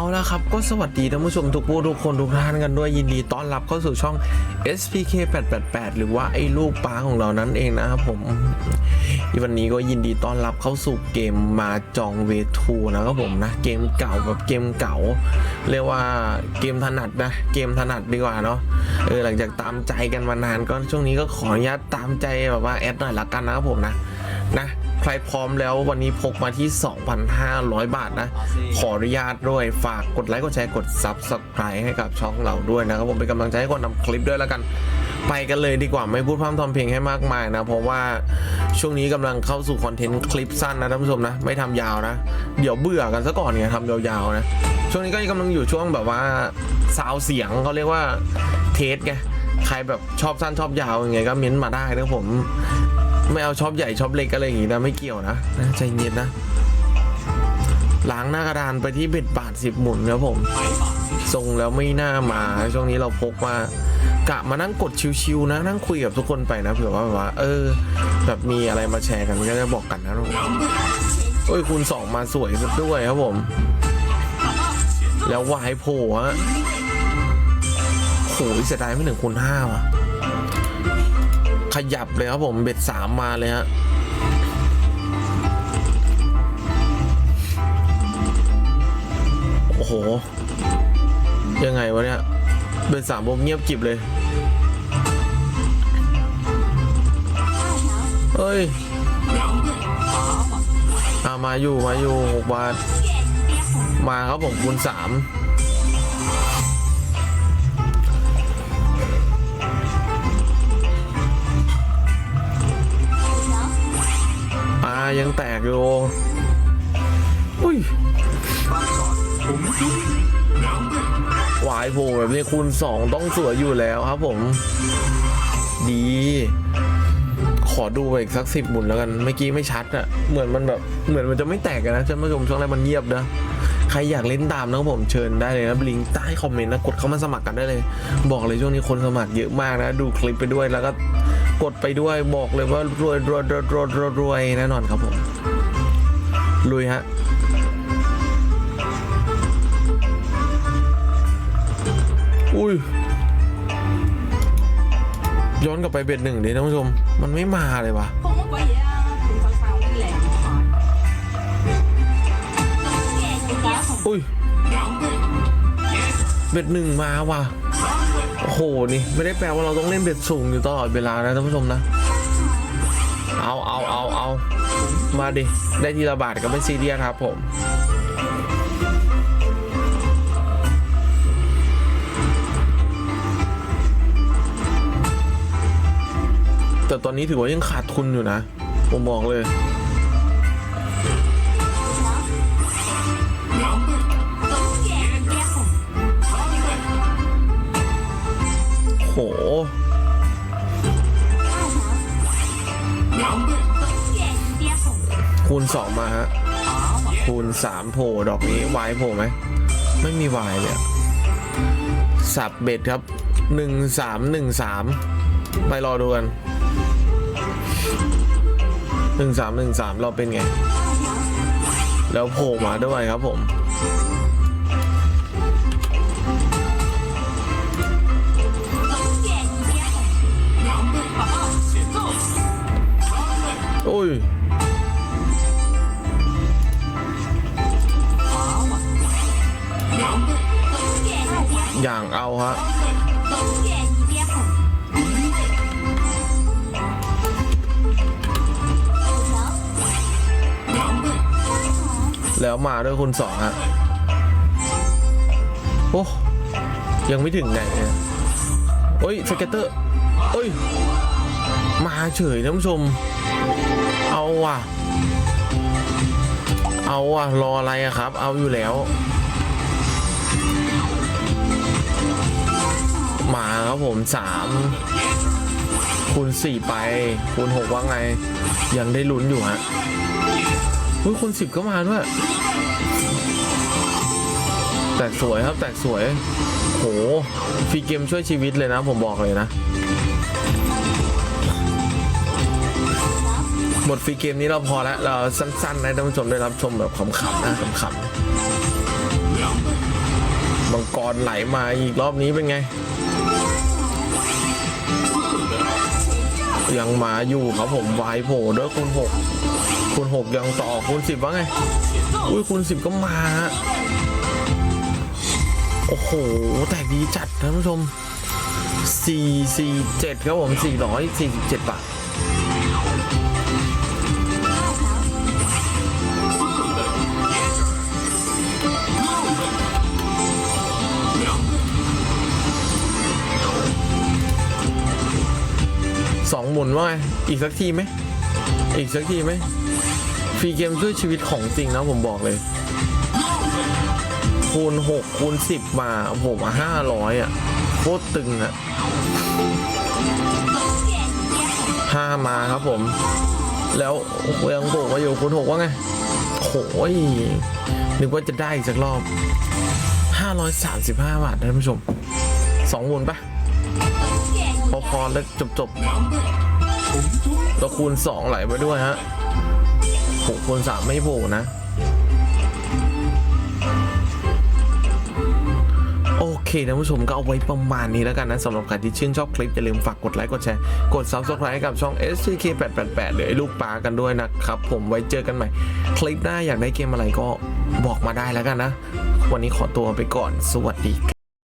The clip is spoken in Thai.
เอาละครับ ก็สวัสดีท่านผู้ชมทุกผู้ทุกคนทุกท่านกันด้วยยินดีต้อนรับเข้าสู่ช่อง SPK 888หรือว่าไอ้ลูกป้าของเรานั้นเองนะครับผมวันนี้ก็ยินดีต้อนรับเข้าสู่เกมมาจองเวทูนะครับผมนะ เกมเก่าแบบเกมเก่า เรียกว่าเกมถนัดนะเกมถนัดดีกว่าเนาะเออหลังจากตามใจกันมานานก็ช่วงนี้ก็ขออนุญาตตามใจแบบว่าแอดหน่อยละกันนะครับผมนะนะ ใครพร้อมแล้ววันนี้พกมาที่ 2,500 บาทนะ ขออนุญาตด้วยฝากกดไลค์กดแชร์กด Subscribe ให้กับช่องเราด้วยนะครับผมเป็นกำลังใจให้คนทำคลิปด้วยแล้วกันไปกันเลยดีกว่าไม่พูดพร่ำทำเพลงให้มากมายนะ เพราะว่าช่วงนี้กำลังเข้าสู่คอนเทนต์คลิปสั้นนะท่านผู้ชมนะ ไม่ทำยาวนะ เดี๋ยวเบื่อกันซะก่อนไงทำยาวๆนะ ช่วงนี้ก็กำลังอยู่ช่วงแบบว่าซาวเสียงเขาเรียกว่าเทสไงใครแบบชอบสั้นชอบยาวยังไงก็เม้นต์มาได้นะผม ไม่เอาชอบใหญ่ชอบเล็กอะไรอย่างงี้นะไม่เกี่ยวนะนะใจเย็นนะล้างหน้ากระดานไปที่เบ็ดบาทสิบหมุนครับผมทรงแล้วไม่น่ามาช่วงนี้เราพกมากะมานั่งกดชิวๆนะ นั่งคุยกับทุกคนไปนะเผื่อว่าแบบว่า เออ แบบมีอะไรมาแชร์กันก็จะบอกกันนะโอ้ยคูณสองมาสวยด้วยครับผม แล้ววายโผล่ฮะโหยเสียดายไม่ถึงคูณห้าว่ะ ขยับเลยครับผมเบ็ดสามมาเลยฮะโอ้โห ยังไงวะเนี่ยเบ็ดสามผมเงียบกิบเลย เฮ้ยอามาอยู่มาอยู่หกบาท มาครับผมคูณสาม ยังแตกอยู่อุ้ยหวายโผแบบนี้คูณสองต้องสวยอยู่แล้วครับผม ดี ขอดูไปอีกสักสิบหมุนแล้วกัน เมื่อกี้ไม่ชัดอะเหมือนมันแบบเหมือนมันจะไม่แตกกันนะท่านผู้ชมช่วงแรกมันเงียบนะใครอยากเล่นตามนะครับผมเชิญได้เลยนะลิงก์ใต้คอมเมนต์นะกดเข้ามาสมัครกันได้เลย บอกเลยช่วงนี้คนสมัครเยอะมากนะ ดูคลิปไปด้วยแล้วก็ กดไปด้วยบอกเลยว่ารวยรวยรวยรวยรวยรวยแน่นอนครับผมลุยฮะอุ้ยย้อนกลับไปเบ็ดหนึ่งดิท่านผู้ชม มันไม่มาเลยวะอุ้ยเบ็ดหนึ่งมาว่ะ โหนี่ไม่ได้แปลว่าเราต้องเล่นเบ็ดสูงอยู่ตลอดเวลานะท่านผู้ชมนะ เอาเอาเอาเอามาดิ ได้ทีละบาทก็ไม่ซีเรียสครับผมแต่ตอนนี้ถือว่ายังขาดทุนอยู่นะ ผมบอกเลย โห คูณสองมาฮะ คูณสามโผล่ดอกนี้วายโผล่ไหม ไม่มีวายเลยสับเบ็ดครับหนึ่งสามหนึ่งสามไปรอดูกันหนึ่งสามหนึ่งสามเราเป็นไง แล้วโผล่มาด้วยครับผม โอ้ยอย่างเอาฮะแล้วมาด้วยคุณสองฮะโอ้ยังไม่ถึงไหนเนี่ยโอ้ยสเก็ตเตอร์เอ้ย มาเฉยท่านผู้ชม เอาว่ะ เอาว่ะ รออะไรอะครับ เอาอยู่แล้ว มาครับผมสามคูณสี่ไปคูณหกว่าไง ยังได้ลุ้นอยู่ฮะเฮ้ยคูณสิบก็มาด้วยแตกสวยครับแตกสวย โหฟรีเกมช่วยชีวิตเลยนะ ผมบอกเลยนะ หมดฟรีเกมนี้เราพอแล้วเราสั้นๆนะท่านผู้ชมได้รับชมแบบขำๆนะขำๆงกรไหลมาอีกรอบนี้เป็นไง ยังมาอยู่ครับผมวายโผล่ด้วยคูณหกคูณหกยังต่อคูณสิบว่าไง อุ้ยคูณสิบก็มาโอ้โห แตกดีจัดท่านผู้ชม 447 ครับผม 447 บาท หมุนว่าไงอีกสักทีไหมอีกสักทีไหมฟรีเกมช่วยชีวิตของจริงนะผมบอกเลย คูณ6คูณ10มาผมห้าร้อยอะโคตรตึงอะห้ามาครับผม แล้วยังโผล่มาอยู่คูณ6ว่าไงโอยนึกว่าจะได้อีกสักรอบ 535 บาทท่านผู้ชมสองหมุนปะ พอพอแล้วจบจบๆแล้วคูณ 2 ไหลไปด้วยฮะหกคูณ 3 ไม่โผล่นะ โอเคท่านผู้ชมก็เอาไว้ประมาณนี้แล้วกันนะสำหรับใครที่ชื่นชอบคลิป อย่าลืมฝากกดไลค์กดแชร์ กด Subscribe ให้กับช่อง SCK 888หรือไอ้ลูกปลากันด้วยนะครับ ผมไว้เจอกันใหม่ คลิปหน้าอยากได้เกมอะไรก็บอกมาได้แล้วกันนะ วันนี้ขอตัวไปก่อนสวัสดี